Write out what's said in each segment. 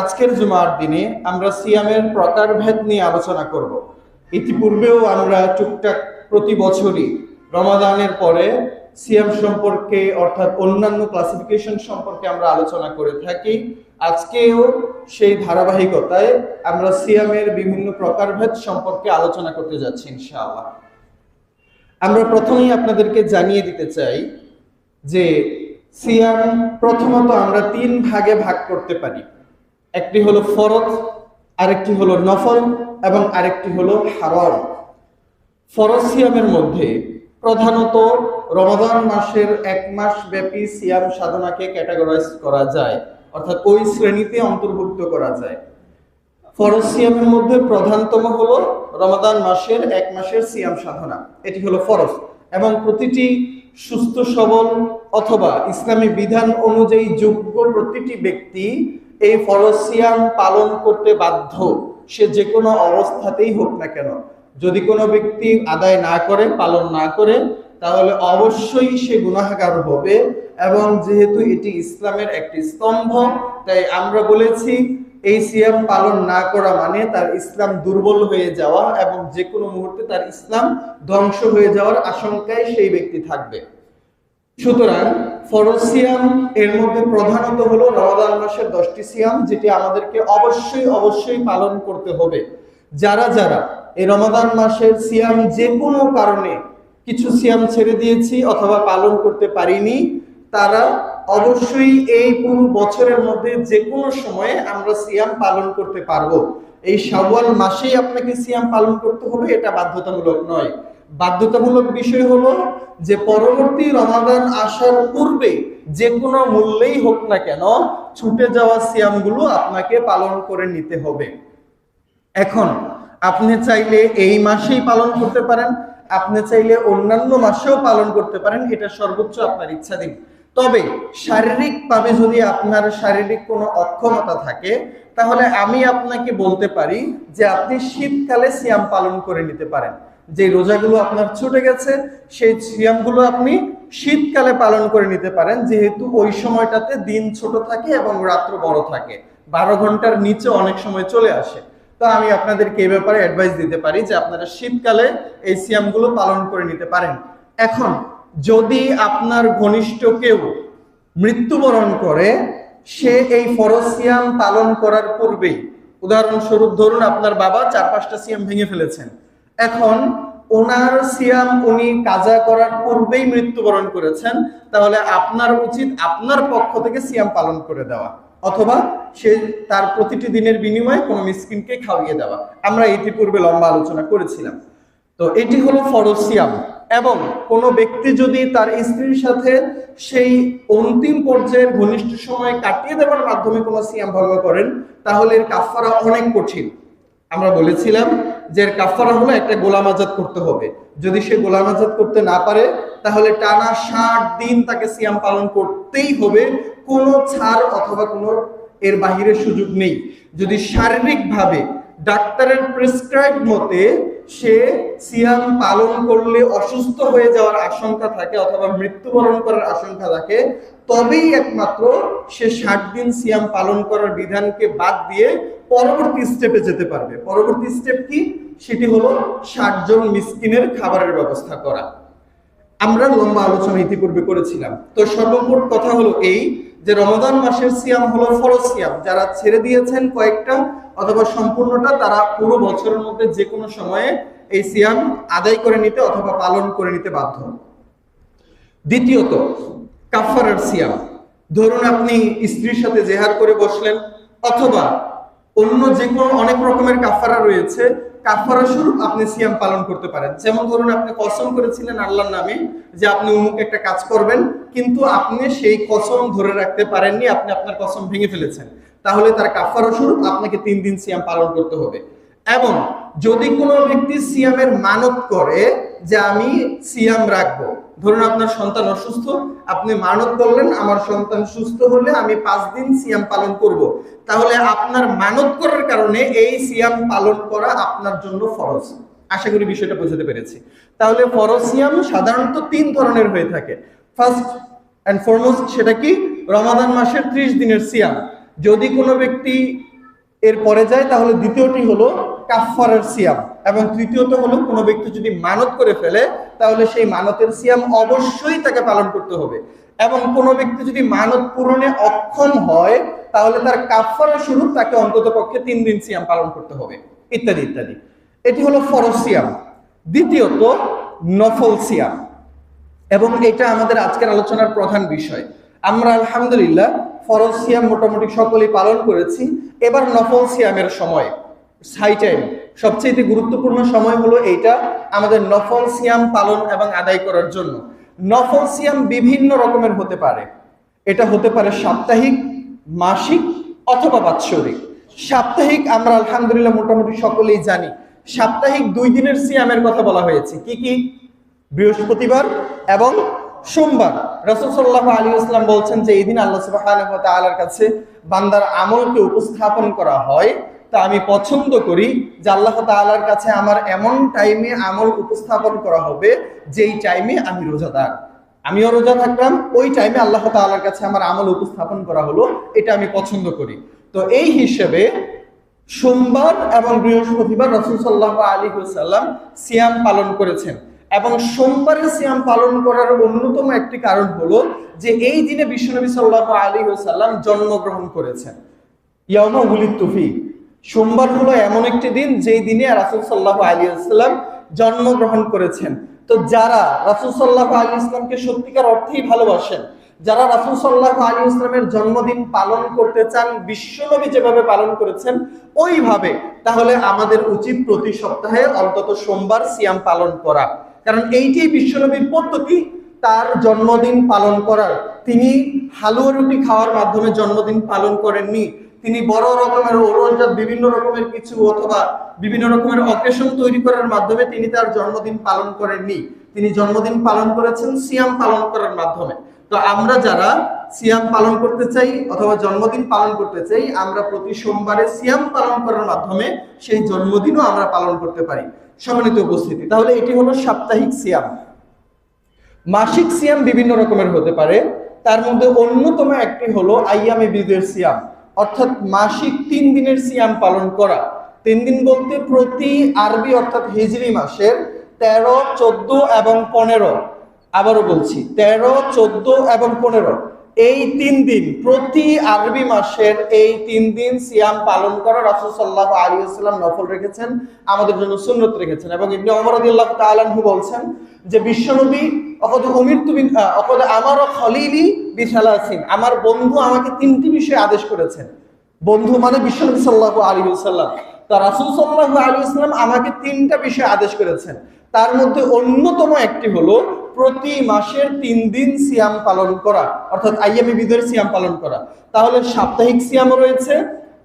আজকের জুমার দিনে আমরা সিয়ামের প্রকারভেদ নিয়ে আলোচনা করব। ইতিপূর্বেও আমরা টুকটাক প্রতি বছরই রমাদানের পরে সিয়াম সম্পর্কে অর্থাৎ অন্যান্য ক্লাসিফিকেশন সম্পর্কে আমরা আলোচনা করে থাকি। আজকেও সেই ধারাবাহিকতায় আমরা সিয়ামের বিভিন্ন প্রকারভেদ সম্পর্কে আলোচনা করতে যাচ্ছি ইনশাআল্লাহ। আমরা প্রথমেই আপনাদেরকে জানিয়ে দিতে চাই যে সিয়াম প্রথমত আমরা তিন ভাগে ভাগ করতে পারি। একটি হলো ফরজ, আরেকটি হলো নফল এবং আরেকটি হলো হারম। ফরজ সিয়ামের মধ্যে প্রধানত রমাদান মাসের এক মাস ব্যাপী সিয়াম সাধনাকে ক্যাটাগরাইজ করা যায়, অর্থাৎ ওই শ্রেণীতে অন্তর্ভুক্ত করা যায়। ফরজ সিয়ামের মধ্যে প্রধানতম হলো রমাদান মাসের এক মাসের সিয়াম সাধনা, এটি হলো ফরজ এবং প্রতিটি সুস্থ সবল অথবা ইসলামী বিধান অনুযায়ী যোগ্য প্রতিটি ব্যক্তি এই ফরজ সিয়াম পালন করতে বাধ্য, সে যে কোনো অবস্থাতেই হোক না কেন। যদি কোনো ব্যক্তি আদায় না করে, পালন না করে, তাহলে অবশ্যই সে গুনাহগার হবে এবং যেহেতু এটি ইসলামের একটি স্তম্ভ, তাই আমরা বলেছি এই সিয়াম পালন না করা মানে তার ইসলাম দুর্বল হয়ে যাওয়া এবং যে কোনো মুহূর্তে তার ইসলাম ধ্বংস হয়ে যাওয়ার আশঙ্কায় সেই ব্যক্তি থাকবে। সুতরাং ফরজ সিয়াম এর মধ্যে প্রধানত হলো রমাদান মাসের দশটি সিয়াম, যেটি আমাদেরকে অবশ্যই অবশ্যই পালন করতে হবে। যারা যারা এই রমাদান মাসের সিয়াম যে কোনো কারণে কিছু সিয়াম ছেড়ে দিয়েছি অথবা পালন করতে পারিনি, তারা অবশ্যই এই পুরো বছরের মধ্যে যে কোনো সময়ে আমরা সিয়াম পালন করতে পারব। এই শাওয়াল মাসেই আপনাকে সিয়াম পালন করতে হবে, এটা বাধ্যতামূলক নয়। বাধ্যতামূলক বিষয় হলো যে পরবর্তী রমাদান আসার পূর্বে যে কোনো মূল্যেই হোক না কেন ছুটে যাওয়া সিয়ামগুলো আপনাকে পালন করে নিতে হবে। এখন আপনি চাইলে এই মাসেই পালন করতে পারেন, আপনি চাইলে অন্যান্য মাসেও পালন করতে পারেন, এটা সর্বোচ্চ আপনার ইচ্ছাধীন তবে শারীরিকভাবে যদি আপনার শারীরিক কোনো অক্ষমতা থাকে, তাহলে আমি আপনাকে বলতে পারি যে আপনি শীতকালে সিয়াম পালন করে নিতে পারেন। যে রোজাগুলো আপনার ছুটে গেছে, সেই সিয়ামগুলো আপনি শীতকালে পালন করে নিতে পারেন, যেহেতু ওই সময়টাতে দিন ছোট থাকে এবং রাত্র বড় থাকে। বারো ঘণ্টার নিচে অনেক সময় চলে আসে। তো আমি আপনাদেরকে এই ব্যাপারে অ্যাডভাইস দিতে পারি যে আপনারা শীতকালে এই সিয়ামগুলো পালন করে নিতে পারেন। এখন, যদি আপনার ঘনিষ্ঠ কেউ মৃত্যুবরণ করে, সে এই ফরজ সিয়াম পালন করার পূর্বেই, উদাহরণস্বরূপ ধরুন আপনার বাবা চার পাঁচটা সিয়াম ভেঙে ফেলেছেন। এখন ওনার সিয়াম উনি কাজা করার পূর্বেই মৃত্যুবরণ করেছেন, তাহলে আপনার উচিত আপনার পক্ষ থেকে সিয়াম পালন করে দেওয়া, অথবা সে তার প্রতিটি দিনের বিনিময়ে কোনো মিসকিনকে খাওয়িয়ে দেওয়া। আমরা ইতিপূর্বে লম্বা আলোচনা করেছিলাম। তো এটি হলো ফরজ সিয়াম। এবং কোনো ব্যক্তি যদি তার স্ত্রীর সাথে সেই অন্তিম পর্যায়ের ঘনিষ্ঠ সময় কাটিয়ে দেওয়ার মাধ্যমে কোনো সিয়াম ভঙ্গ করেন, তাহলে এর কাফারা অনেক কঠিন। আমরা বলেছিলাম যে কাফারা হলো একটা গোলাম আজাদ করতে হবে। যদি সে গোলাম আজাদ করতে না পারে, তাহলে টানা ষাট দিন তাকে সিয়াম পালন করতেই হবে। কোনো ছাড় অথবা কোনো এর বাহিরে সুযোগ নেই। যদি শারীরিকভাবে ডাক্তারের প্রেসক্রাইব মতে সে সিয়াম পালন করলে অসুস্থ হয়ে যাওয়ার আশঙ্কা থাকে অথবা মৃত্যুবরণ করার আশঙ্কা থাকে, তবেই একমাত্র সে ষাট দিন সিয়াম পালন করার বিধানকে বাদ দিয়ে পরবর্তী স্টেপে যেতে পারবে। পরবর্তী স্টেপ কি? সেটি হলো ষাট জন মিসকিনের খাবারের ব্যবস্থা করা। আমরা লম্বা আলোচনা ইতিপূর্বে করেছিলাম। তো সর্বমোট কথা হলো এই যে রমজান মাসের সিয়াম হলো ফরজ সিয়াম। যারা ছেড়ে দিয়েছেন কয়েকটা অথবা সম্পূর্ণটা, তারা পুরো বছরের মধ্যে যে কোনো সময়ে এই সিয়াম আদায় করে নিতে অথবা পালন করে নিতে বাধ্য দ্বিতীয়ত কাফারার সিয়াম। ধরুন আপনি স্ত্রীর সাথে জেহার করে বসলেন, অথবা অন্য যে কোনো অনেক রকমের কাফারা রয়েছে কাফারা স্বরূপ আপনি সিয়াম পালন করতে পারেন। যেমন ধরুন আপনি কসম করেছিলেন আল্লাহর নামে যে আপনি অমুক একটা কাজ করবেন, কিন্তু আপনি সেই কসম ধরে রাখতে পারেননি, আপনি আপনার কসম ভেঙে ফেলেছেন। তাহলে তার কাফারা স্বরূপ আপনাকে তিন দিন সিয়াম পালন করতে হবে। এবং যদি কোনো ব্যক্তি সিয়ামের মানত করে যে আমি সিয়াম রাখব ধরুন আপনার সন্তান অসুস্থ, আপনি মানত করলেন, আমার সন্তান সুস্থ হলে আমি পাঁচ দিন সিয়াম পালন করব। তাহলে আপনার মানত করার কারণে এই সিয়াম পালন করা আপনার জন্য ফরজ। আশা করি বিষয়টা বোঝাতে পেরেছি। তাহলে ফরজ সিয়াম সাধারণত তিন ধরনের হয়ে থাকে। ফার্স্ট অ্যান্ড ফরমোস্ট সেটা কি? রমাদান মাসের ত্রিশ দিনের সিয়াম। যদি কোনো ব্যক্তি এর পরে যায়, তাহলে দ্বিতীয়টি হলো কাফারের সিয়াম। এবং তৃতীয়ত হলো কোনো ব্যক্তি যদি মানত করে ফেলে, তাহলে সেই মানতের সিয়াম অবশ্যই তাকে পালন করতে হবে। এবং কোনো ব্যক্তি যদি মানত পূরণে অক্ষম হয়, তাহলে তার কাফারের শুরু তাকে অন্তত পক্ষে তিন দিন সিয়াম পালন করতে হবে, ইত্যাদি ইত্যাদি। এটি হলো ফরজ সিয়াম। দ্বিতীয়ত, নফল সিয়াম। এবং এটা আমাদের আজকের আলোচনার প্রধান বিষয়। আমরা আলহামদুলিল্লাহ ফরজ সিয়াম মোটামুটি সকলেই পালন করেছি। এবার নফল সিয়ামের সময়। হাই টাইম সবচেয়ে গুরুত্বপূর্ণ সময় হলো এইটা আমাদের নফল সিয়াম পালন এবং আদায় করার জন্য। নফল সিয়াম বিভিন্ন রকমের হতে পারে। এটা হতে পারে সাপ্তাহিক, মাসিক অথবা বাৎসরিক। সাপ্তাহিক আমরা আলহামদুলিল্লাহ মোটামুটি সকলেই জানি। সাপ্তাহিক দুই দিনের সিয়ামের কথা বলা হয়েছে। কি কি? বৃহস্পতিবার এবং সোমবার। রসুল সাল্লাহ আলী ইসলাম বলছেন যে এই দিন আল্লাহ সুবাহ কাছে বান্দার আমলকে উপস্থাপন করা হয়। তা আমি পছন্দ করি যে আল্লাহ তালার কাছে আমার এমন টাইমে আমল উপস্থাপন করা হবে, যেই টাইমে আমি রোজাদার। আমিও রোজা থাকলাম ওই টাইমে আল্লাহ তালার কাছে আমার আমল উপস্থাপন করা হলো, এটা আমি পছন্দ করি। তো এই হিসেবে সোমবার এবং বৃহস্পতিবার রসুল সাল্লাহ আলী সাল্লাম সিয়াম পালন করেছেন। এবং সোমবারের সিয়াম পালন করার অন্যতম একটি কারণ হলো যে এই দিনে বিশ্বনবী সাল্লাহ আলী সাল্লাম জন্মগ্রহণ করেছেন। ইয়ামা উলিদ তুফি সোমবার হলো এমন একটি দিন যেই দিনে রাসুল সাল্লাহ আলী সাল্লাম জন্মগ্রহণ করেছেন। তো যারা রাসুল সাল্লাহ আলী ইসলামকে সত্যিকার অর্থেই ভালোবাসেন, যারা রাসুল সাল্লাহ আলী ইসলামের জন্মদিন পালন করতে চান, বিশ্বনবী যেভাবে পালন করেছেন, ওইভাবে তাহলে আমাদের উচিত প্রতি সপ্তাহে অন্তত সোমবার সিয়াম পালন করা। কারণ এইটাই বিশ্বনবীর পদ্ধতি, তার জন্মদিন পালন করার। তিনি হালুয়া রুটি খাওয়ার মাধ্যমে জন্মদিন পালন করেননি। তিনি বড় রকমের ওরজাত বিভিন্ন রকমের কিছু অথবা বিভিন্ন রকমের অকেশন তৈরি করার মাধ্যমে তিনি তার জন্মদিন পালন করেননি। তিনি জন্মদিন পালন করেছেন, সিয়াম পালন করার মাধ্যমে। তো আমরা যারা সিয়াম পালন করতে চাই অথবা জন্মদিন পালন করতে চাই, আমরা প্রতি সোমবারে সিয়াম পালন করার মাধ্যমে সেই জন্মদিনও আমরা পালন করতে পারি। সম্মানিত উপস্থিতি, তাহলে এটি হলো সাপ্তাহিক সিয়াম। মাসিক সিয়াম বিভিন্ন রকমের হতে পারে। তার মধ্যে অন্যতম একটি হলো আইয়ামে বিদের সিয়াম। অর্থাৎ মাসিক তিন দিনের সিয়াম পালন করা। তিন দিন বলতে প্রতি আরবি অর্থাৎ হিজরি মাসের তেরো, চোদ্দ এবং পনেরো। আবারও বলছি, তেরো, চোদ্দ এবং পনেরো। এই তিন দিন, প্রতি আরবি মাসের এই তিন দিন সিয়াম পালন করা রাসুল সাল্লাহ আলী আসসালাম নফল রেখেছেন, আমাদের জন্য সুন্নত রেখেছেন এবং ইবনে অমর আল্লাহ বলছেন যে, বিশ্বনবী অকদ উমির তুমি অকদ আমারও খলিলি বিশালাসিন আমার বন্ধু আমাকে তিনটি বিষয়ে আদেশ করেছেন। বন্ধু মানে বিশ্বনবী সাল্লাহ আলী তা রাসুল সাল্লাহ আলী আমাকে তিনটা বিষয়ে আদেশ করেছেন। তার মধ্যে অন্যতম একটি হলো প্রতি মাসের তিন দিন সিয়াম পালন করা, অর্থাৎ আইয়ামি বিদের সিয়াম পালন করা। তাহলে সাপ্তাহিক সিয়ামও রয়েছে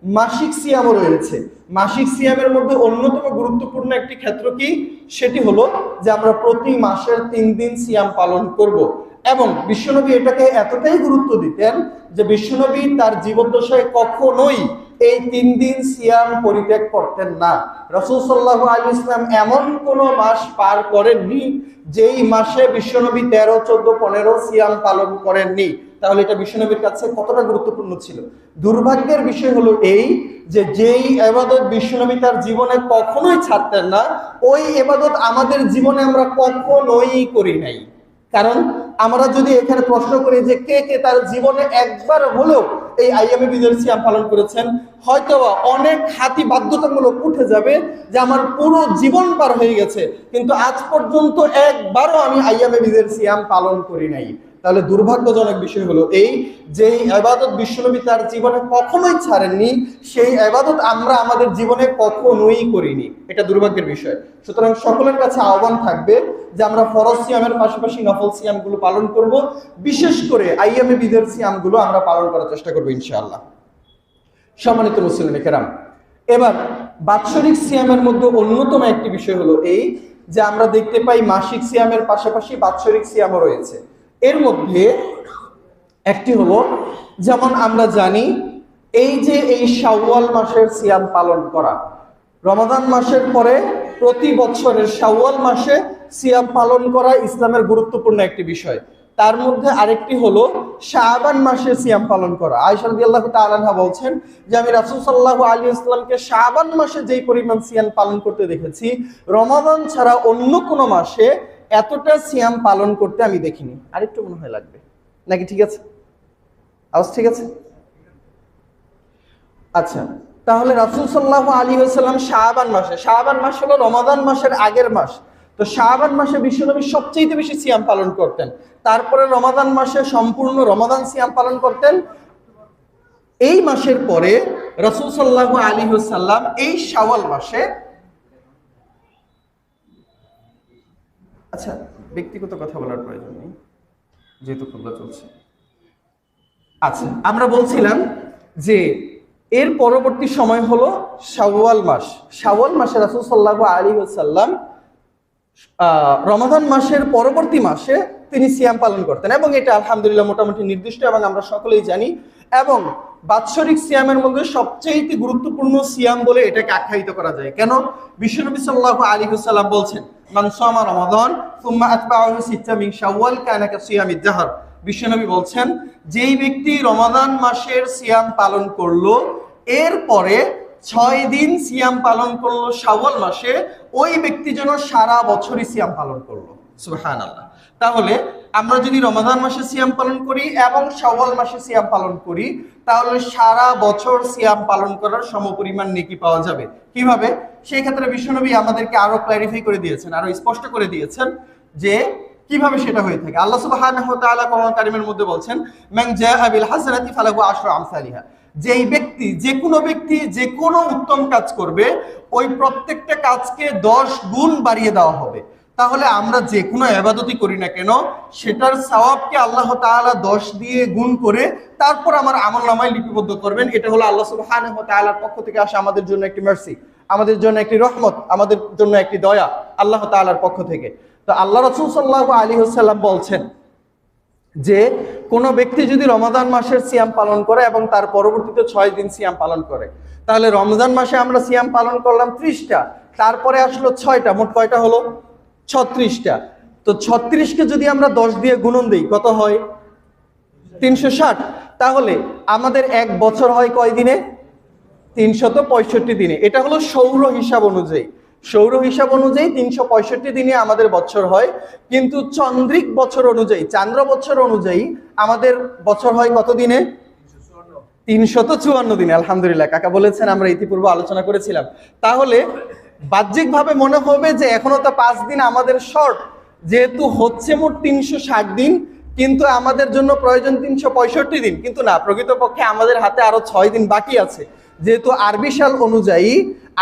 মাসিক সিয়ামও রয়েছে। মাসিক সিয়ামের মধ্যে অন্যতম গুরুত্বপূর্ণ একটি ক্ষেত্র কি? সেটি হলো যে আমরা প্রতি মাসের তিন দিন সিয়াম পালন করব। এবং বিশ্বনবী এটাকে এতটাই গুরুত্ব দিতেন যে বিশ্বনবী তার জীবদ্দশায় কখনোই এই তিন দিন সিয়াম পরিত্যাগ করতেন না। রসুল সাল্লাহ আলী ইসলাম এমন কোন মাস পার করেননি যেই মাসে বিশ্বনবী তেরো, চোদ্দ, পনেরো সিয়াম পালন করেননি। তাহলে এটা বিশ্বনবীর কাছে কতটা গুরুত্বপূর্ণ ছিল? দুর্ভাগ্যের বিষয় হলো এই যে যেই এবাদত বিশ্বনবী তার জীবনে কখনোই ছাড়তেন না, ওই এবাদত আমাদের জীবনে আমরা কখনোই করি নাই। কারণ আমরা যদি এখানে প্রশ্ন করি যে কে কে তার জীবনে একবার হলেও এই আইএমএ বিজয় সিয়াম পালন করেছেন হয়তো অনেক হাতি বাধ্যতামূলক উঠে যাবে যে আমার পুরো জীবন পার হয়ে গেছে, কিন্তু আজ পর্যন্ত একবারও আমি আইএমএ বিজয় সিয়াম পালন করি নাই। তাহলে দুর্ভাগ্যজনক বিষয় হলো এই যে আবাদত বিশ্বনবী তার জীবনে কখনোই ছাড়েননি, সেই আবাদত আমরা আমাদের জীবনে কখনোই করিনি। এটা দুর্ভাগ্যের বিষয়। সুতরাং সকলের কাছে আহ্বান থাকবে যে আমরা ফরজ সিয়ামের পাশাপাশি নফল সিয়ামগুলো পালন করব। বিশেষ করে আইএমএ বিদের সিয়ামগুলো আমরা পালন করার চেষ্টা করব ইনশাআল্লাহ। সম্মানিত মুসলিম কেরাম, এবার বাৎসরিক সিয়ামের মধ্যে অন্যতম একটি বিষয় হলো এই যে আমরা দেখতে পাই মাসিক সিয়ামের পাশাপাশি বাৎসরিক সিয়ামও রয়েছে। এর মধ্যে একটি হলো, যেমন আমরা জানি, এই যে এই শাওয়াল মাসের সিয়াম পালন করা, রমাদান মাসের পরে প্রতি বছরের শাওয়াল মাসে সিয়াম পালন করা ইসলামের গুরুত্বপূর্ণ একটি বিষয়। তার মধ্যে আরেকটি হলো, শাবান মাসে সিয়াম পালন করা। আয়েশা রাদিয়াল্লাহু তাআলা বলছেন যে, আমি রাসূল সাল্লাল্লাহু আলাইহি ওয়াসাল্লামকে শাবান মাসে যেই পরিমাণ সিয়াম পালন করতে দেখেছি, রমাদান ছাড়া অন্য কোনো মাসে এতটা সিয়াম পালন করতে আমি দেখিনি। আরেকটু মনে হয় লাগবে। নাকি ঠিক আছে? আওয়াজ ঠিক আছে? আচ্ছা তাহলে রাসূল সাল্লাল্লাহু আলাইহি ওয়াসাল্লাম শাবান মাসে, শাবান মাস হলো রমাদান মাসের আগের মাস। তো শাবান মাসে বিশ্বনবী সবচেয়ে বেশি সিয়াম পালন করতেন। তারপরে রমাদান মাসে সম্পূর্ণ রমাদান সিয়াম পালন করতেন। এই মাসের পরে রাসূল সাল্লাহ আলী ওয়াসাল্লাম এই শাওয়াল মাসে আচ্ছা ব্যক্তিগত কথা বলার প্রয়োজন নেই যেহেতু খুবলা চলছে। আচ্ছা আমরা বলছিলাম যে এর পরবর্তী সময় হলো শাওয়াল মাস। শাওয়াল মাসে রাসূল সাল্লাল্লাহু আলাইহি ওয়াসাল্লাম আহ, রমাদান মাসের পরবর্তী মাসে তিনি সিয়াম পালন করতেন এবং এটা আলহামদুলিল্লাহ মোটামুটি নির্দিষ্ট এবং আমরা সকলেই জানি এবং বাৎসরিক সিয়ামের মধ্যে সবচেয়ে গুরুত্বপূর্ণ সিয়াম বলে এটাকে আখ্যায়িত করা যায়। কেন? বিশ্বনবী সাল্লাল্লাহু আলাইহি ওয়াসাল্লাম বলছেন, মান সামা রমাদান শাওয়াল কানা কাসিয়ামিদ জাহর বিশ্বনবী বলছেন, যেই ব্যক্তি রমাদান মাসের সিয়াম পালন করল, এরপরে ছয় দিন সিয়াম পালন করল শাওয়াল মাসে, ওই ব্যক্তি যেন সারা বছরই সিয়াম পালন করল। সুবহান আল্লাহ তাহলে আমরা যদি রমাদান মাসে সিয়াম পালন করি এবং শাওয়াল মাসে সিয়াম পালন করি, তাহলে সারা বছর সিয়াম পালন করার সমপরিমাণ নেকি পাওয়া যাবে। কীভাবে? সেই ক্ষেত্রে বিশ্বনবী আমাদেরকে আরও ক্ল্যারিফাই করে দিয়েছেন, আরও স্পষ্ট করে দিয়েছেন যে কীভাবে সেটা হয়ে থাকে। আল্লাহ সুবহানাহু কারিমের মধ্যে বলছেন, মান জাআ হাসানাতি ফালাহু আশরু আমসালিহা। যেই ব্যক্তি, যে কোনো ব্যক্তি, যে কোনো উত্তম কাজ করবে, ওই প্রত্যেকটা কাজকে দশ গুণ বাড়িয়ে দেওয়া হবে। তাহলে আমরা যে কোনো আবাদতই করি না কেন, সেটার সওয়াবকে আল্লাহ তাআলা দশ দিয়ে গুণ করে তারপর আমার আমল নামায় লিপিবদ্ধ করবেন। এটা হলো আল্লাহ সুবহানাহু ওয়া তাআলার পক্ষ থেকে আসা আমাদের জন্য একটি মার্সি আমাদের জন্য একটি রহমত, আমাদের জন্য একটি দয়া আল্লাহ তাআলার পক্ষ থেকে। তো আল্লাহ রাসূল সাল্লাল্লাহু আলাইহি ওয়াসাল্লাম বলছেন যে, কোনো ব্যক্তি যদি রমাদান মাসের সিয়াম পালন করে এবং তার পরবর্তীতে ছয় দিন সিয়াম পালন করে, তাহলে রমজান মাসে আমরা সিয়াম পালন করলাম ত্রিশটা, তারপরে আসলো ছয়টা, মোট কয়টা হলো? ছত্রিশটা। তো ছত্রিশকে যদি আমরা দশ দিয়ে গুণন দিই, কত হয়? তিনশো ষাট। তাহলে আমাদের এক বছর হয় কয় দিনে? তিনশত পঁয়ষট্টি দিনে। এটা হলো সৌর হিসাব অনুযায়ী। সৌর হিসাব অনুযায়ী তিনশো পঁয়ষট্টি দিনে আমাদের বছর হয়। কিন্তু চন্দ্রিক বছর অনুযায়ী, চান্দ্র বছর অনুযায়ী আমাদের বছর হয় কত দিনে? তিনশত চুয়ান্ন দিনে। আলহামদুলিল্লাহ, কাকা বলেছেন, আমরা ইতিপূর্বে আলোচনা করেছিলাম। তাহলে বাহ্যিকভাবে মনে হবে যে এখনও তো পাঁচ দিন আমাদের শর্ট যেহেতু হচ্ছে মোট তিনশো ষাট দিন, কিন্তু আমাদের জন্য প্রয়োজন তিনশো পঁয়ষট্টি দিন। কিন্তু না, প্রকৃতপক্ষে আমাদের হাতে আরও ছয় দিন বাকি আছে। যেহেতু আরবি সাল অনুযায়ী,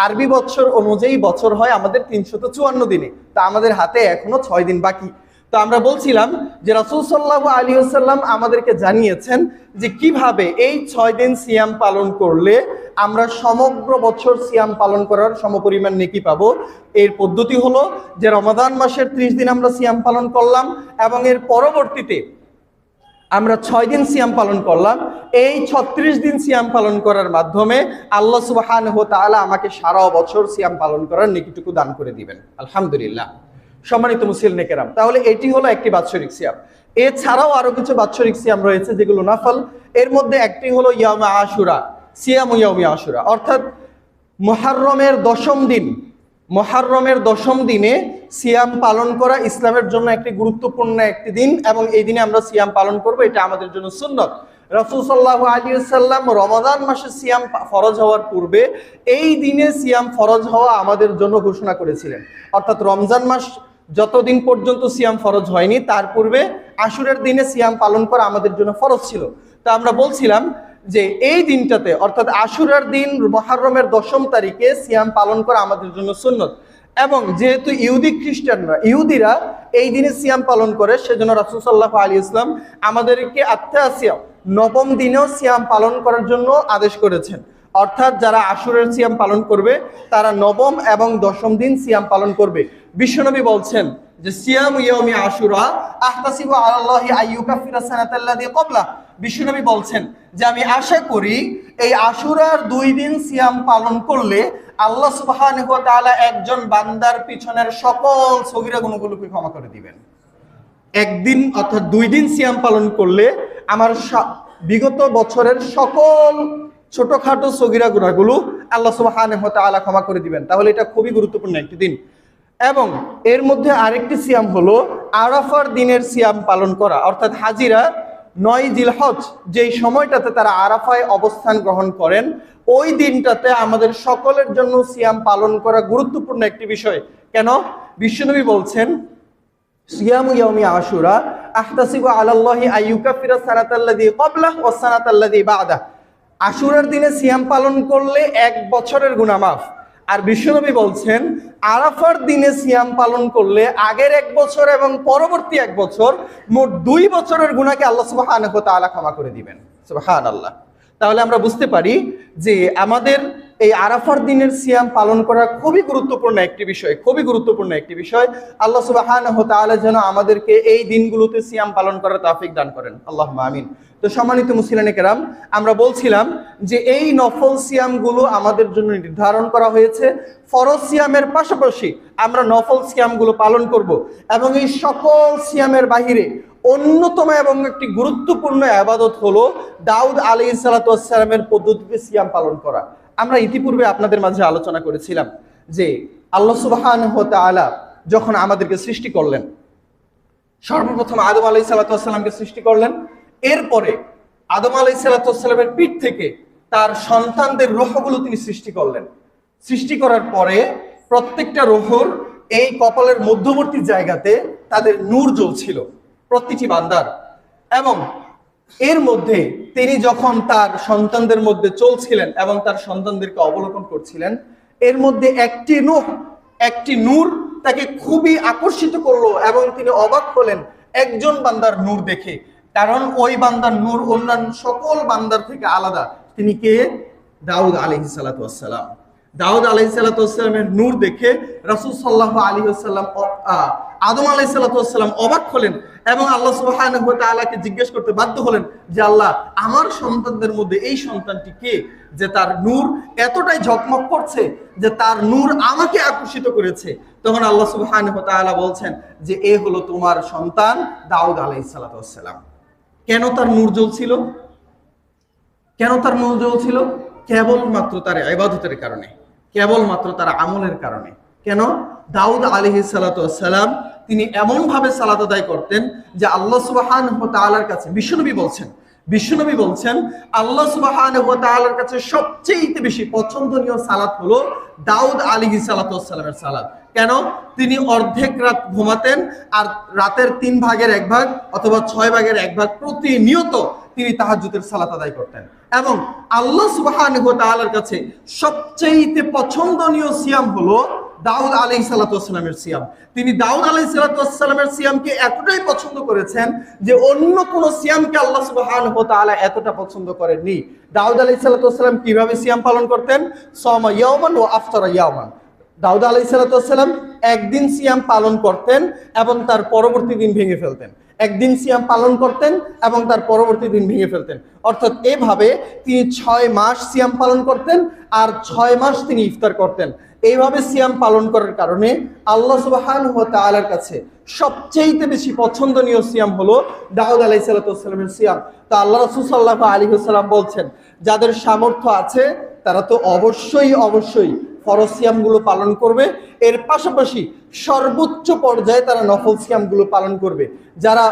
আরবি বছর অনুযায়ী বছর হয় আমাদের তিনশত চুয়ান্ন দিনে। তা আমাদের হাতে এখনও ছয় দিন বাকি। তো আমরা বলছিলাম যে রাসূল সাল্লাল্লাহু আলী ওয়াসাল্লাম আমাদেরকে জানিয়েছেন যে কীভাবে এই ছয় দিন সিয়াম পালন করলে আমরা সমগ্র বছর সিয়াম পালন করার সমপরিমাণ নেকি পাবো। এর পদ্ধতি হলো যে রমাদান মাসের ত্রিশ দিন আমরা সিয়াম পালন করলাম এবং এর পরবর্তীতে আমরা ছয় দিন সিয়াম পালন করলাম। এই ছত্রিশ দিন সিয়াম পালন করার মাধ্যমে আল্লাহ সুবহানাহু ওয়া তাআলা আমাকে সারা বছর সিয়াম পালন করার নেকিটুকু দান করে দিবেন। আলহামদুলিল্লাহ। সম্মানিত মুসিল নেকেরাম, তাহলে এটি হলো একটি বাৎসরিক সিয়াম। এছাড়াও আরও কিছু বাৎসরিক সিয়াম রয়েছে, যেগুলো নাফল। এর মধ্যে একটি হলো ইয়ামা আশুরা, সিয়াম ইয়ামি আশুরা। অর্থাৎ মুহাররমের দশম দিন মহারমের দশম দিনে সিয়াম পালন করা ইসলামের জন্য একটি গুরুত্বপূর্ণ একটি দিন এবং এই দিনে আমরা সিয়াম পালন করব, এটা আমাদের জন্য সুন্নত। রসুল সাল্লাহ আলী সাল্লাম রমাদান মাসে সিয়াম ফরজ হওয়ার পূর্বে এই দিনে সিয়াম ফরজ হওয়া আমাদের জন্য ঘোষণা করেছিলেন। অর্থাৎ রমজান মাস যতদিন পর্যন্ত সিয়াম ফরজ হয়নি, তার পূর্বে আশুরের দিনে সিয়াম পালন করা আমাদের জন্য ফরজ ছিল। তা আমরা বলছিলাম যে এই দিনটাতে, অর্থাৎ আশুরার দিন মহারমের দশম তারিখে সিয়াম পালন করা আমাদের জন্য সুন্নত। এবং যেহেতু ইহুদি খ্রিস্টানরা, ইহুদিরা এই দিনে সিয়াম পালন করে, সেজন্য রাসুল সাল্লাহ আলী ইসলাম আমাদেরকে আত্মাসিয়া নবম দিনেও সিয়াম পালন করার জন্য আদেশ করেছেন। অর্থাৎ যারা আশুরের সিয়াম পালন করবে, তারা নবম এবং দশম দিন সিয়াম পালন করবে। বিশ্বনবী বলছেন যে, সিয়াম ইয়ামি আশুরা, আহতাসিবু আলাল্লাহি আইয়ুকাফিরা সানাতাল্লাযী ক্বাবলা। বিশ্বনবী বলছেন যে, আমি আশা করি এই আশুরার দুই দিন সিয়াম পালন করলে আল্লাহ সুবহানাহু ওয়া তাআলা একজন বান্দার পিছনের সকল সগীরা গুণগুলোকে ক্ষমা করে দিবেন। একদিন অর্থাৎ দুই দিন সিয়াম পালন করলে আমার বিগত বছরের সকল ছোটখাটো সগিরা গুণাগুলো আল্লাহ সুবহানাহু ওয়া তাআলা ক্ষমা করে দিবেন। তাহলে এটা খুবই গুরুত্বপূর্ণ একটি দিন। এবং এর মধ্যে আরেকটি সিয়াম হলো আরাফার দিনের সিয়াম পালন করা, অর্থাৎ হাজিরা নয় জিলহজ, যেই সময়টাতে তারা আরাফায় অবস্থান গ্রহণ করেন, ওই দিনটাতে আমাদের সকলের জন্য সিয়াম পালন করা গুরুত্বপূর্ণ একটি বিষয়। কেন? বিশ্বনবী বলছেন, সিয়ামু ইয়াউমি আশুরা, আহতাসিবু আলাল্লাহি আইয়ুকাফিরা সানাতাল্লাযী ক্বাবলাহ ওয়া সানাতাল্লাযী বা'দাহ। আশুরার দিনে সিয়াম পালন করলে এক বছরের গুণামাফ মাফ আর বিশ্বনবী বলছেন, আরাফার দিনে সিয়াম পালন করলে আগের এক বছর এবং পরবর্তী এক বছর মোট দুই বছরের গুণাকে আল্লাহ সুবাহ ক্ষমা করে দিবেন। সুবহানাল্লাহ। তাহলে আমরা বুঝতে পারি যে আমাদের এই আরাফার দিনের সিয়াম পালন করা খুবই গুরুত্বপূর্ণ একটি বিষয়, খুবই গুরুত্বপূর্ণ একটি বিষয়। আল্লাহ ওয়া তাআলা যেন আমাদেরকে এই দিনগুলোতে সিয়াম পালন করার তৌফিক দান করেন। আল্লাহ আমিন। তো সম্মানিত মুসলিম কেরাম, আমরা বলছিলাম যে এই নফল সিয়ামগুলো আমাদের জন্য নির্ধারণ করা হয়েছে। ফরজ সিয়ামের পাশাপাশি আমরা নফল সিয়ামগুলো পালন করব এবং এই সকল সিয়ামের বাহিরে অন্যতম এবং একটি গুরুত্বপূর্ণ আবাদত হলো দাউদ আলী সালাতামের পদ্ধতিতে সিয়াম পালন করা। আমরা ইতিপূর্বে আপনাদের মাঝে আলোচনা করেছিলাম যে আল্লাহ সুবাহান আলা যখন আমাদেরকে সৃষ্টি করলেন, সর্বপ্রথম আদম আলাই সাল্লাতামকে সৃষ্টি করলেন, এরপরে আদম আলাই সাল্লাতামের পিঠ থেকে তার সন্তানদের রোহগুলো তিনি সৃষ্টি করলেন। সৃষ্টি করার পরে প্রত্যেকটা রোহর এই কপালের মধ্যবর্তী জায়গাতে তাদের নূর জ্বলছিল, প্রতিটি বান্দার। এবং এর মধ্যে তিনি যখন তার সন্তানদের মধ্যে চলছিলেন এবং তার সন্তানদেরকে অবলোকন করছিলেন, এর মধ্যে একটি নূহ, একটি নূর তাকে খুবই আকর্ষিত করল এবং তিনি অবাক হলেন একজন বান্দার নূর দেখে। কারণ ওই বান্দার নূর অন্যান্য সকল বান্দার থেকে আলাদা। তিনি কে? দাউদ আলহি সালাতাম দাউদ আলহি সালাতামের নূর দেখে রাসুল সাল্লাহ আলী আদম আলাই সাল্লাতাম অবাক হলেন। এবং আল্লাহ সুবাহানহু তাআলাকে জিজ্ঞেস করতে বাধ্য হলেন যে, আল্লাহ, আমার সন্তানদের মধ্যে এই সন্তানটি কে যে তার নূর এতটাই ঝকমক করছে যে তার নূর আমাকে আকর্ষিত করেছে? তখন আল্লাহ সুবহানাহু ওয়া বলছেন যে, এ হলো তোমার সন্তান দাউদ আলাইহিস সালাতু ওয়াস কেন তার নূর জ্বলছিল? কেন তার নূর জ্বলছিল? কেবলমাত্র তার ইবাদতের কারণে, কেবলমাত্র তার আমলের কারণে। কেন? দাউদ আলহি সালাম তিনি এমন ভাবে সালাত আদায় করতেন যে আল্লাহ সুবাহান তাআলার কাছে, বিশ্বনবী বলছেন বিশ্বনবী বলছেন, আল্লাহ সুবাহান তাআলার কাছে সবচেয়ে বেশি পছন্দনীয় সালাত হলো দাউদ আলিহি সালাতামের সালাত। কেন? তিনি অর্ধেক রাত ঘুমাতেন আর রাতের তিন ভাগের এক ভাগ অথবা ছয় ভাগের এক ভাগ প্রতিনিয়ত তিনি তাহাজ্জুদের সালাত আদায় করতেন। এবং আল্লাহ সুবহানাহু ওয়া তাআলার কাছে সবচেয়ে পছন্দনীয় সিয়াম হলো দাউদ আলাই সালাতামের সিয়াম। তিনি দাউদ আলাই সালাতামের সিয়ামকে এতটাই পছন্দ করেছেন যে অন্য কোন সিয়ামকে আল্লাহ সুবহানাহু ওয়া তাআলা এতটা পছন্দ করেননি। দাউদ আলাই সালাতাম কীভাবে সিয়াম পালন করতেন? সমা ইয়াওমান ও আফতারা ইয়ামান দাউদ আলাই সালাতাম একদিন সিয়াম পালন করতেন এবং তার পরবর্তী দিন ভেঙে ফেলতেন। একদিন সিয়াম পালন করতেন এবং তার পরবর্তী দিন ভেঙে ফেলতেন। অর্থাৎ এভাবে তিনি ছয় মাস সিয়াম পালন করতেন আর ছয় মাস তিনি ইফতার করতেন। এইভাবে সিয়াম পালন করার কারণে আল্লাহ সুবাহান তালার কাছে সবচেয়ে বেশি পছন্দনীয় সিয়াম হলো দাউদ আলাই সাল্লামের সিয়াম। তা আল্লাহ রসুল সাল্লাহ আলী সাল্লাম বলছেন, যাদের সামর্থ্য আছে, তারা তো অবশ্যই অবশ্যই ফরজ সিয়ামগুলো পালন করবে। এর পাশাপাশি সর্বোচ্চ পর্যায়ে তারা নফল সিয়ামগুলো পালন করবে। যারা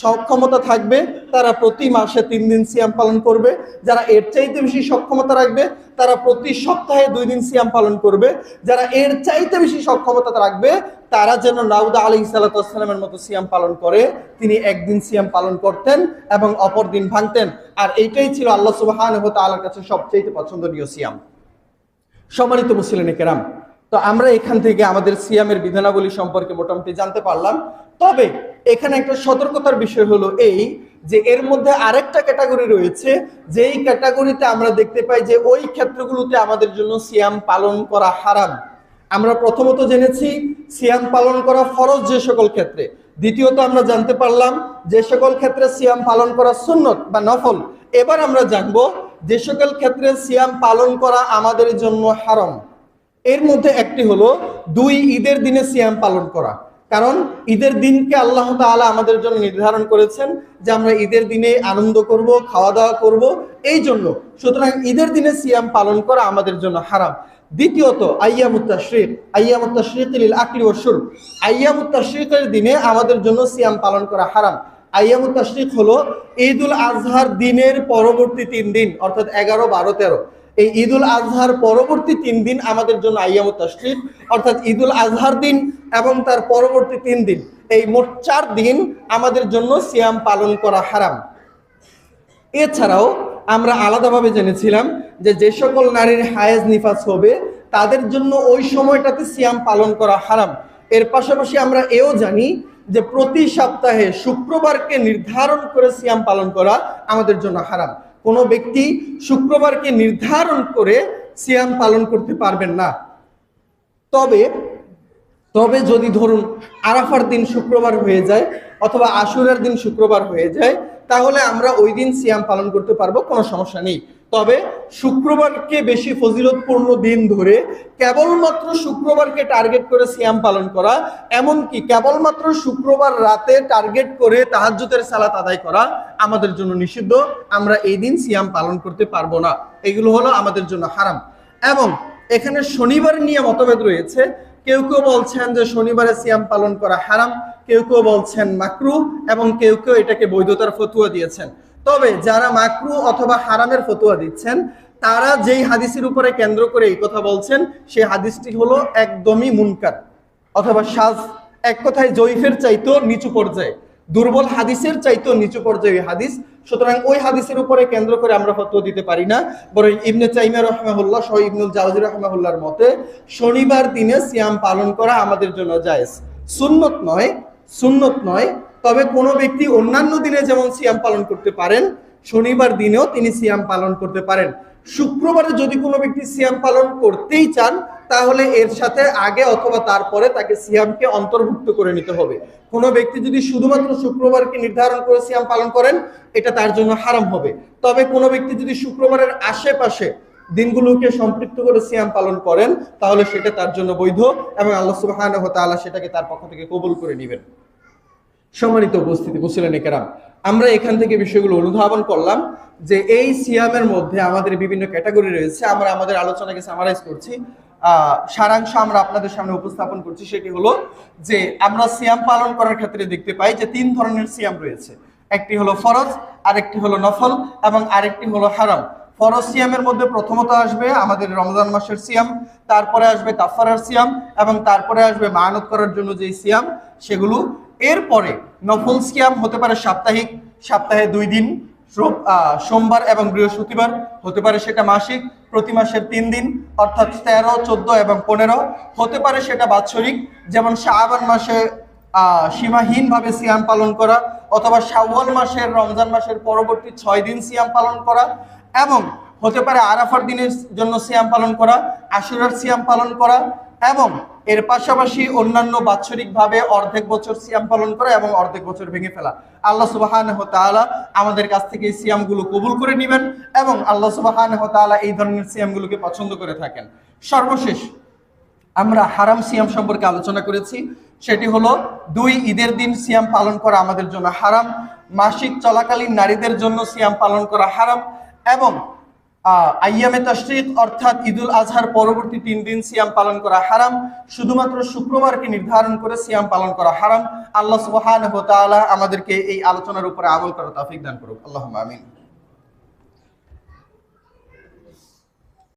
সক্ষমতা থাকবে, তারা প্রতি মাসে তিন দিন সিয়াম পালন করবে। যারা এর চাইতে বেশি সক্ষমতা রাখবে, তারা প্রতি সপ্তাহে দুই দিন সিয়াম পালন করবে। যারা এর চাইতে বেশি সক্ষমতা রাখবে, তারা যেন নাউদা আলী সাল্লাতামের মতো সিয়াম পালন করে। তিনি একদিন সিয়াম পালন করতেন এবং অপর দিন ভাঙতেন। আর এইটাই ছিল আল্লাহ সুবাহান তালার কাছে সবচেয়ে পছন্দনীয় সিয়াম। সম্মানিত মুসলিম কেরাম, তো আমরা এখান থেকে আমাদের সিয়ামের বিধানাবলী সম্পর্কে মোটামুটি জানতে পারলাম। তবে এখানে একটা সতর্কতার বিষয় হলো এই যে এর মধ্যে আরেকটা ক্যাটাগরি রয়েছে, যেই ক্যাটাগরিতে আমরা দেখতে পাই যে ওই ক্ষেত্রগুলোতে আমাদের জন্য সিয়াম পালন করা হারাম। আমরা প্রথমত জেনেছি সিয়াম পালন করা ফরজ যে সকল ক্ষেত্রে। দ্বিতীয়ত আমরা জানতে পারলাম যে সকল ক্ষেত্রে সিয়াম পালন করা সুন্নত বা নফল। এবার আমরা জানব যে সকল ক্ষেত্রে সিয়াম পালন করা আমাদের জন্য হারাম। এর মধ্যে একটি হলো দুই ঈদের দিনে সিয়াম পালন করা। কারণ ঈদের দিনকে আল্লাহ তাআলা আমাদের জন্য নির্ধারণ করেছেন যে আমরা ঈদের দিনে আনন্দ করব খাওয়া দাওয়া করব। এই জন্য সুতরাং ঈদের দিনে সিয়াম পালন করা আমাদের জন্য হারাম। দ্বিতীয়ত, আইয়ামুত তাশরিক। আইয়ামুত তাশরিক লিল আকলি ওয়াশ শুরব আইয়ামুত তাশরিকের দিনে আমাদের জন্য সিয়াম পালন করা হারাম। আইয়ামুত তাশরিক হলো ঈদুল আজহার দিনের পরবর্তী তিন দিন, অর্থাৎ এগারো, বারো, তেরো। এই ঈদুল আজহার পরবর্তী তিন দিন আমাদের জন্য আইয়ামুত তাশরিক অর্থাৎ ঈদুল আজহার দিন এবং তার পরবর্তী তিন দিন। এই মোট চার দিন আমাদের জন্য সিয়াম পালন করা হারাম। এছাড়াও আমরা আলাদাভাবে জেনেছিলাম যে যে সকল নারীর হায়েজ নিফাস হবে, তাদের জন্য ওই সময়টাতে সিয়াম পালন করা হারাম। এর পাশাপাশি আমরা এও জানি যে প্রতি সপ্তাহে শুক্রবারকে নির্ধারণ করে সিয়াম পালন করা আমাদের জন্য হারাম। কোনো ব্যক্তি শুক্রবারকে নির্ধারণ করে সিয়াম পালন করতে পারবেন না। তবে তবে যদি ধরুন আরাফার দিন শুক্রবার হয়ে যায় অথবা আশুরার দিন শুক্রবার হয়ে যায়, তাহলে আমরা ওই দিন সিয়াম পালন করতে পারব, কোনো সমস্যা নেই। তবে শুক্রবারকে বেশি ফজিলতপূর্ণ দিন ধরে কেবলমাত্র শুক্রবারকে টার্গেট করে সিয়াম পালন করা, এমনকি কেবলমাত্র শুক্রবার রাতে টার্গেট করে তাহাজ্জুদের সালাত আদায় করা আমাদের জন্য নিষিদ্ধ। আমরা এই দিন সিয়াম পালন করতে পারব না। এগুলো হলো আমাদের জন্য হারাম। এবং এখানে শনিবার নিয়ে মতভেদ রয়েছে। কেউ কেউ বলছেন যে শনিবারে সিয়াম পালন করা হারাম। কেউ কেউ বলছেন মাকরু এবং কেউ কেউ এটাকে বৈধতার ফতুয়া দিয়েছেন। তবে যারা মাকরু অথবা হারামের ফতুয়া দিচ্ছেন, তারা যেই হাদিসের উপরে কেন্দ্র করে এই কথা বলছেন সেই হাদিসটি হলো একদমই মুনকার অথবা সাজ। এক কথায় জয়ীফের চাইতেও নিচু পর্যায়ে, দুর্বল হাদিসের চাইতেও নিচু পর্যায়ে হাদিস। সুতরাং ওই হাদিসের উপরে কেন্দ্র করে আমরা ফতোয়া দিতে পারি না। বরং ইবনে চাইমা রহমাহুল্লাহ, সহ ইবনুল জাওজি রহমাহুল্লাহর মতে, শনিবার দিনে সিয়াম পালন করা আমাদের জন্য জায়েজ। সুন্নত নয় সুন্নত নয় তবে কোনো ব্যক্তি অন্যান্য দিনে যেমন সিয়াম পালন করতে পারেন, শনিবার দিনেও তিনি সিয়াম পালন করতে পারেন। শুক্রবারে যদি কোনো ব্যক্তি সিয়াম পালন করতেই চান, তাহলে এর সাথে আগে অথবা তারপরে তাকে সিয়ামকে অন্তর্ভুক্ত করে নিতে হবে। কোনো ব্যক্তি যদি শুধুমাত্র শুক্রবারকে নির্ধারণ করে সিয়াম পালন করেন, এটা তার জন্য হারাম হবে। তবে কোনো ব্যক্তি যদি শুক্রবারের আশেপাশে দিনগুলোকে সম্পৃক্ত করে সিয়াম পালন করেন, তাহলে সেটা তার জন্য বৈধ এবং আল্লাহ তাআলা সেটাকে তার পক্ষ থেকে কবুল করে নেবেন। সম্মানিত উপস্থিতি, মুসলিম কেরাম। আমরা এখান থেকে বিষয়গুলো অনুধাবন করলাম যে এই সিয়ামের মধ্যে আমাদের বিভিন্ন ক্যাটাগরি রয়েছে। আমরা আমাদের আলোচনাকে সামারাইজ করছি। সারাংশ আমরা আপনাদের সামনে উপস্থাপন করছি, সেটি হলো যে আমরা সিয়াম পালন করার ক্ষেত্রে দেখতে পাই যে তিন ধরনের সিয়াম রয়েছে। একটি হলো ফরজ, আরেকটি হলো নফল, এবং আরেকটি হলো হারাম। ফরজ সিয়ামের মধ্যে প্রথমত আসবে আমাদের রমজান মাসের সিয়াম, তারপরে আসবে কাফারার সিয়াম, এবং তারপরে আসবে মানত করার জন্য যে সিয়াম, সেগুলো এরপরে নফল সিয়াম হতে পারে সাপ্তাহিক, সপ্তাহে দুই দিন সোমবার এবং বৃহস্পতিবার হতে পারে সেটা মাসিক, প্রতি মাসের তিন দিন, অর্থাৎ তেরো, চোদ্দ এবং পনেরো। হতে পারে সেটা বাৎসরিক, যেমন শাহবান মাসে সীমাহীনভাবে সিয়াম পালন করা অথবা শাওয়াল মাসের, রমজান মাসের পরবর্তী ছয় দিন সিয়াম পালন করা এবং হতে পারে আরাফার দিনের জন্য সিয়াম পালন করা, আশুরার সিয়াম পালন করা এবং এর পাশাপাশি অন্যান্য বাৎসরিকভাবে অর্ধেক বছর সিয়াম পালন করা এবং অর্ধেক বছর ভেঙে ফেলা। আল্লাহ সুবাহানহ তাআলা আমাদের কাছ থেকে এই সিয়ামগুলো কবুল করে নেবেন এবং আল্লাহ সুবাহানহ তাআলা এই ধরনের সিয়ামগুলোকে পছন্দ করে থাকেন। সর্বশেষ আমরা হারাম সিয়াম সম্পর্কে আলোচনা করেছি। সেটি হলো দুই ঈদের দিন সিয়াম পালন করা আমাদের জন্য হারাম, মাসিক চলাকালীন নারীদের জন্য সিয়াম পালন করা হারাম এবং আইয়ামে তশরিক অর্থাৎ ঈদুল আজহার পরবর্তী তিন দিন সিয়াম পালন করা হারাম। শুধুমাত্র শুক্রবারকে নির্ধারণ করে সিয়াম পালন করা হারাম। আল্লাহ সুবহানাহু ওয়া আমাদেরকে এই আলোচনার উপরে আমল করা তৌফিক দান করুক। আল্লাহ আমিন।